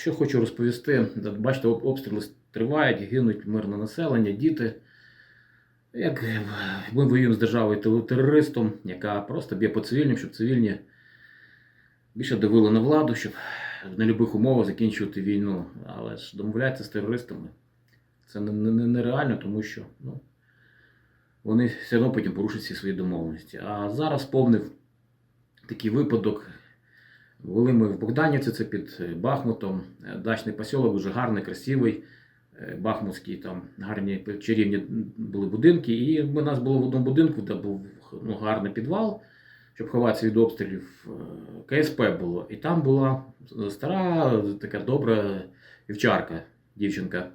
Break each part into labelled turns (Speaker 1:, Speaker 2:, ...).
Speaker 1: що хочу розповісти. Бачите, обстріли тривають, гинуть мирне населення, діти. Як ми воюємо з державою терористом, яка просто б'є по цивільним, щоб цивільні більше давили на владу, щоб в нелюбих умовах закінчувати війну. Але ж домовлятися з терористами це не- не- не- нереально, тому що ну, вони все одно потім порушать всі свої домовленості. А зараз повнив такий випадок. Були ми в Богданівці, це під е, Бахмутом. Е, Дачний посілок, дуже гарний, красивий. Е, Бахмутський там гарні чарівні були будинки. І ми нас було в одному будинку, де був ну, гарний підвал, щоб ховатися від обстрілів. КСП було. І там була стара, така добра вівчарка, дівчинка,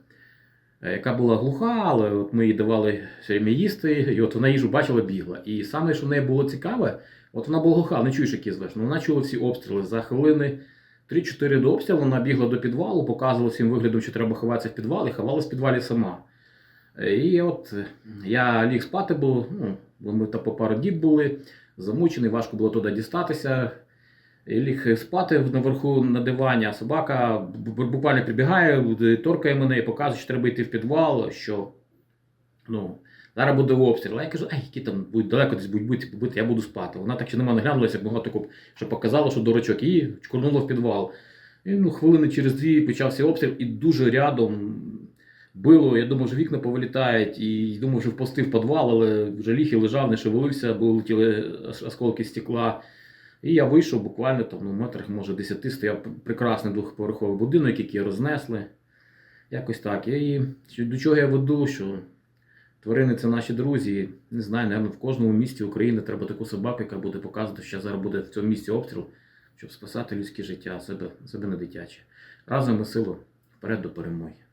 Speaker 1: яка була глуха, але от ми їй давали все їсти, і от вона їжу бачила, бігла. І саме, що в неї було цікаве, От вона була глуха, не чуєш, які звеш. Вона чула всі обстріли. За хвилини 3-4 до обстрілу вона бігла до підвалу, показувала всім виглядом, що треба ховатися в підвал, і ховалась в підвалі сама. Е, І от е, я ліг спати, бо ну, ми та по пару діб були, замучений, важко було туди дістатися. Ліг спати наверху на дивані, а собака бу- бу- буквально прибігає, е, торкає мене і показує, що треба йти в підвал, що ну, Зараз буде обстріл. А я кажу, ай, які там будуть далеко десь будуть бити, бити, я буду спати. Вона так ще на мене глянулася, могла таку, що показала, що дурачок, і чкурнула в підвал. І ну, хвилини через дві почався обстріл, і дуже рядом било. Я думав, що вікна повилітають, і думав, що впустив підвал, але вже ліг і лежав, не шевелився, бо летіли осколки стекла. І я вийшов буквально там, ну, метрах, може, 10 стояв прекрасний двохповерховий будинок, який рознесли. Якось так. І до чого я веду, що Тварини це наші друзі. Не знаю, напевно, в кожному місті України треба таку собаку, яка буде показувати, що зараз буде в цьому місті обстріл, щоб спасати людське життя, себе, себе не дитяче. Разом ми силу вперед до перемоги.